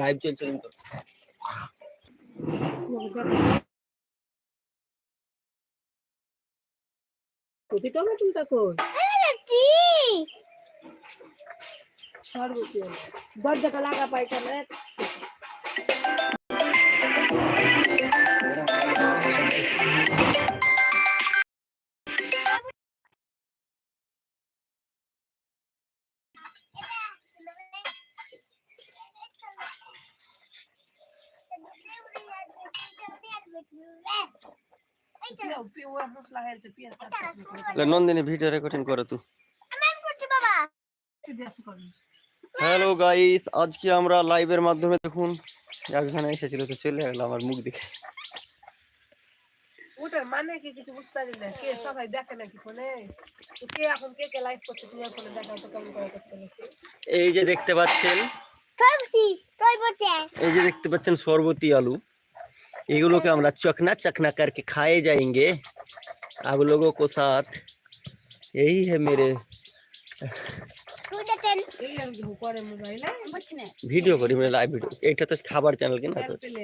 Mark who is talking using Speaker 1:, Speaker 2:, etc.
Speaker 1: Live চলছে কিন্তু।
Speaker 2: কোথায় টমেটো কই? সর্বতি দরজাটা লাগা পাই
Speaker 1: নন্দিনী ভিডিও রেকর্ডিং করে তুই হ্যালো গাইস আজকে আমরা লাইভের মাধ্যমে দেখুন একখানে এসেছিল তো চলে গেল আমার মুখ দেখে
Speaker 2: ওটার মানে কি কিছু বুঝতে পারি না কে সবাই দেখে নাকি ফোনে কে এখন কে কে লাইভ করছে তুমি ফোনে দেখাও তো কেমন করে করছে
Speaker 1: এই যে দেখতে পাচ্ছেন এই যে দেখতে পাচ্ছেন সরবতি আলু এগুলোকে আমরা चखना चखना करके खाए जाएंगे आप लोगों को साथ यही है मेरे
Speaker 2: এই আমি কি করে মোবাইলে
Speaker 1: ভিডিও করি মানে লাইভ ভিডিও এটা তো খাবার চ্যানেল কিনা তো
Speaker 2: পেলে